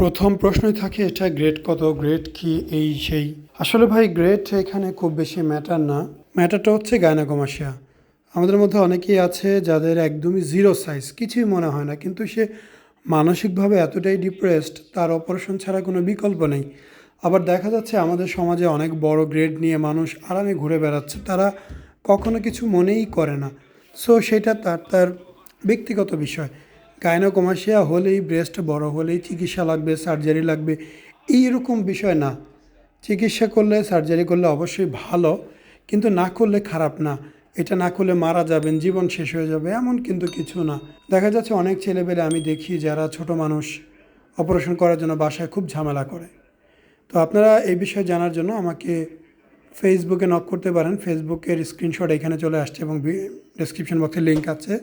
প্রথম প্রশ্নই থাকে, এটা গ্রেড কত গ্রেড কি, এই, সেই। আসলে ভাই গ্রেড এখানে খুব বেশি ম্যাটার না। ম্যাটারটা হচ্ছে গায়নাকমাসিয়া আমাদের মধ্যে অনেকেই আছে যাদের একদমই জিরো সাইজ কিছুই মনে হয় না, কিন্তু সে মানসিকভাবে এতটাই ডিপ্রেসড তার অপারেশন ছাড়া কোনো বিকল্প নেই। আবার দেখা যাচ্ছে আমাদের সমাজে অনেক বড় গ্রেড নিয়ে মানুষ আরামে ঘুরে বেড়াচ্ছে, তারা কখনো কিছু মনেই করে না। সো সেটা তার তার ব্যক্তিগত বিষয়। গাইনোকমাসিয়া হলেই ব্রেস্ট বড় হলেই চিকিৎসা লাগবে, সার্জারি লাগবে, এইরকম বিষয় না। চিকিৎসা করলে, সার্জারি করলে অবশ্যই ভালো, কিন্তু না করলে খারাপ না। এটা না করলে মারা যাবেন, জীবন শেষ হয়ে যাবে, এমন কিন্তু কিছু না। দেখা যাচ্ছে অনেক ছেলেপেলে আমি দেখি যারা ছোট মানুষ, অপারেশন করার জন্য বাসায় খুব ঝামেলা করে। তো আপনারা এই বিষয়ে জানার জন্য আমাকে ফেসবুকে নক করতে পারেন। ফেসবুকের স্ক্রিনশট এখানে চলে আসছে এবং ডিসক্রিপশন বক্সে লিঙ্ক আছে।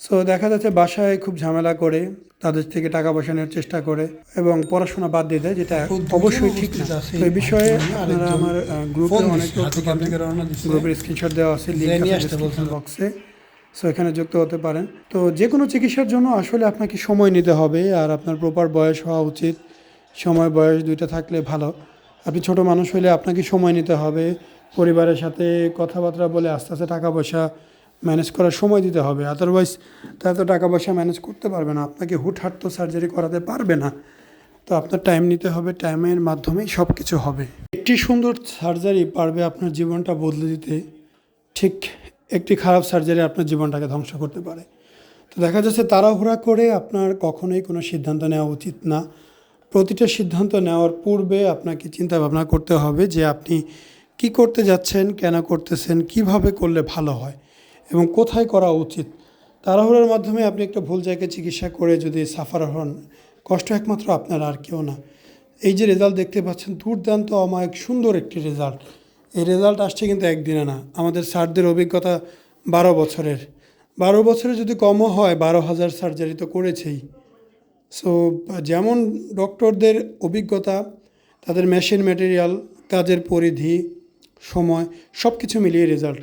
সো দেখা যাচ্ছে বাসায় খুব ঝামেলা করে তাদের থেকে টাকা পয়সা নেওয়ার চেষ্টা করে এবং পড়াশোনা বাদ দিয়ে দেয় যেটা অবশ্যই ঠিক না। তো এই বিষয়ে আপনারা আমার গ্রুপে অনেক গ্রুপের স্ক্রিনশট দেওয়া আছে লিঙ্ক বক্সে সো এখানে যুক্ত হতে পারেন। তো যে কোনো চিকিৎসার জন্য আসলে আপনাকে সময় নিতে হবে আর আপনার প্রপার বয়স হওয়া উচিত। সময় বয়স দুইটা থাকলে ভালো। আপনি ছোট মানুষ হলে আপনাকে সময় নিতে হবে। পরিবারের সাথে কথাবার্তা বলে আস্তে আস্তে টাকা পয়সা ম্যানেজ করার সময় দিতে হবে। আদারওয়াইজ তা তো টাকা পয়সা ম্যানেজ করতে পারবে না। আপনাকে হুটহাট তো সার্জারি করাতে পারবে না। তো আপনার টাইম নিতে হবে টাইমের মাধ্যমেই সব কিছু হবে। একটি সুন্দর সার্জারি পারবে আপনার জীবনটা বদলে দিতে। ঠিক একটি খারাপ সার্জারি আপনার জীবনটাকে ধ্বংস করতে পারে। তো দেখা যাচ্ছে তাড়াহুড়া করে আপনার কখনোই কোনো সিদ্ধান্ত নেওয়া উচিত না। প্রতিটা সিদ্ধান্ত নেওয়ার পূর্বে আপনাকে চিন্তা ভাবনা করতে হবে যে আপনি কি করতে যাচ্ছেন, কেন করতেছেন, কীভাবে করলে ভালো হয়। এবং কোথায় করা উচিত? তাড়াহুড়োর মাধ্যমে আপনি একটা ভুল জায়গায় চিকিৎসা করে যদি সাফার হন, কষ্ট একমাত্র আপনার আর কেউ না। এই যে রেজাল্ট দেখতে পাচ্ছেন, দুর্দান্ত, অমায়িক, সুন্দর একটি রেজাল্ট এই রেজাল্ট আসছে কিন্তু একদিনে না। আমাদের স্যারদের অভিজ্ঞতা বারো বছরের। বারো বছরে যদি কমও হয়, বারো হাজার সার্জারি তো করেছেই। সো যেমন ডক্টরদের অভিজ্ঞতা, তাদের মেশিন ম্যাটেরিয়াল কাজের পরিধি, সময় সব কিছু মিলিয়ে রেজাল্ট